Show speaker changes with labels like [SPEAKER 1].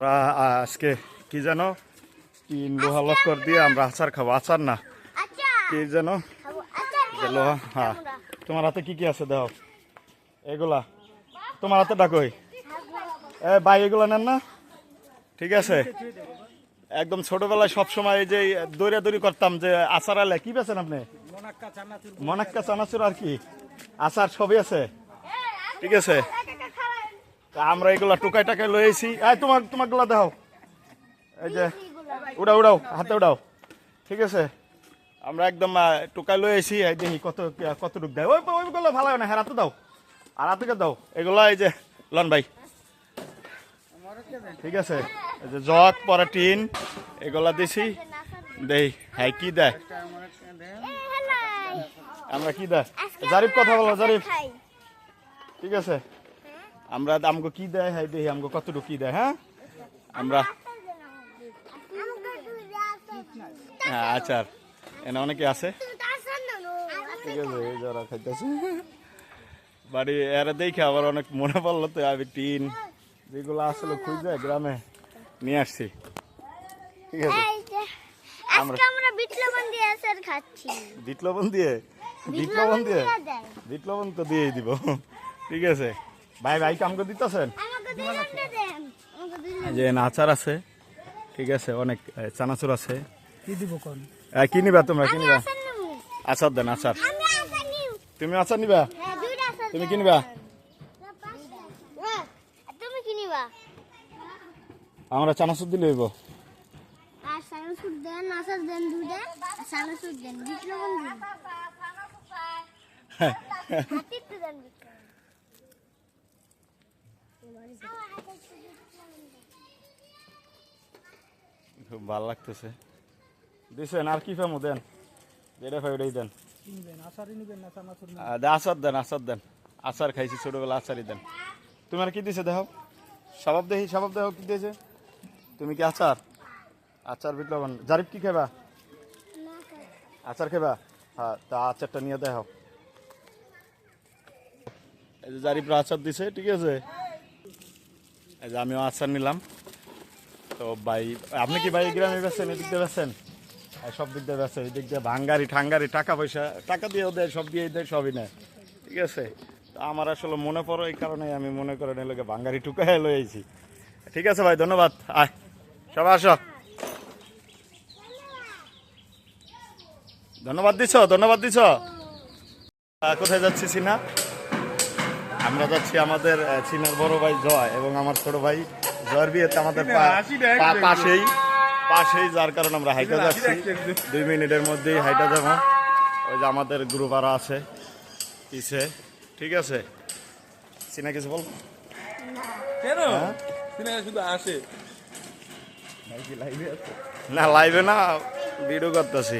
[SPEAKER 1] আজকে কি যেন? তিন লোহা লক্কর দিয়ে আমরা আচার খাব। আচার না? কি যেন? যে লোহা হ্যাঁ। তোমার হাতে কি কি আছে দেখো? এগুলা। তোমার হাতে ডাকই এ ভাই এগুলা নেন না? ঠিক আছে। একদম ছোটবেলায় সবসময় এই যে দৌড়াদৌড়ি করতাম যে আচার আলে কি বেছেন আপনি? মনাক্কা চানাচুর। আর কি? আচার সবই আছে? ঠিক আছে। আমরা এগুলা টুকাই টাকাই লয়েছি এই তোমার তোমারগুলা দাও এই যে উড়াও উড়াও হাতে উড়াও। ঠিক আছে? আমরা একদম টুকাই লয়ে এসি এই দেখি কত কতটুক দেয়। ওই ওইগুলো ভালো হয় না। হ্যাঁ হাতে দাও। আর হাতে দাও? এগুলা এই যে লন ভাই। ঠিক আছে? এই যে জগ পরে টিন এগুলা দিছি। দেই হ্যাঁ কি দেয়? আমরা কি দেয়? জারিফ কথা বলো জারিফ। ঠিক আছে? আমরা আমাকে কি দেয়? হ্যাঁ দেখি আমাকে কতটুকু কি দেয় হ্যাঁ? আমরা হ্যাঁ আচার। এনে অনেকে আছে। ঠিক আছে এই যারা খাইতেছে বাড়ি এরা দেখে আবার অনেক মনে পড়ল তো আমি টিন যেগুলো আসলে খুঁজে গ্রামে নিয়ে আসছি। ঠিক আছে। আমরা-
[SPEAKER 2] দিয়ে? খাচ্ছি
[SPEAKER 1] দিয়ে। তো দিয়েই দিব। ঠিক আছে। ভাই ভাই কাম করে দিতেছেন? যে না আচার আছে ঠিক আছে অনেক চানাচুর আছে।
[SPEAKER 3] কি দিব কোন?
[SPEAKER 1] কি নিবা তোমরা কি নিবা?
[SPEAKER 2] আচার
[SPEAKER 1] দেন আচার। তুমি আচার নিবা?
[SPEAKER 2] হ্যাঁ
[SPEAKER 1] তুমি। কি নিবা?
[SPEAKER 2] আর তুমি কি নিবা?
[SPEAKER 1] আমরা চানাচুর দিলে হইব।
[SPEAKER 2] আর দেন দেন দুইটা আর সানাসুর দেন বিট লবণ দেন হাতে একটু দেন বিট লবণ।
[SPEAKER 1] খুব ভালো লাগতেছে। দিছেন, আর কি ফেমো দেন। যেটা ফাই দেন। আচার দেন আচার দেন। আচার খাইছি, ছোটবেলা আচারই দেন। তোমার কি দিছে দেখো স্বভাব দেখি স্বভাব দেখো কি দিয়েছে তুমি কি আচার? আচার বিট লবণ জারিফ কি খাবা আচার খেবা হ্যাঁ তা আচারটা নিয়ে দেখো এই জারিফরা আচার দিছে, ঠিক আছে? এই যে আমিও আচার নিলাম। তো ভাই আপনি কি ভাই গ্রামে বেছেন এদিক দিয়ে বেছেন সব দিক দিয়ে বেছে এই দিক দিয়ে ভাঙ্গারি ঠাঙ্গারি টাকা পয়সা। টাকা দিয়েও দেয় সব দিয়ে দেয় সবই নেয়। ঠিক আছে? তো আমার আসলে মনে পড়ো এই কারণে আমি মনে করে নিলে ভাঙ্গারি টুকাই লয়েছি ঠিক আছে ভাই ধন্যবাদ। আয় সবাই আসো। ধন্যবাদ দিছ ধন্যবাদ দিছ। কোথায় যাচ্ছি সিনা আমরা যাচ্ছি আমাদের সিনার বড় ভাই জয় এবং আমার ছোট ভাই জয়ের বিয়েতে আমাদের পাশেই পাশেই যার কারণে আমরা হাইটা যাচ্ছি। দুই মিনিটের মধ্যেই হাইটা যাব। ওই যে আমাদের গ্রুপ আরও আছে পিছে। ঠিক আছে? সিনা কিছু বল?
[SPEAKER 4] কেন?
[SPEAKER 1] হ্যাঁ?
[SPEAKER 4] সিনেমা শুধু আসে।
[SPEAKER 1] না লাইভে না ভিডিও করতেছি।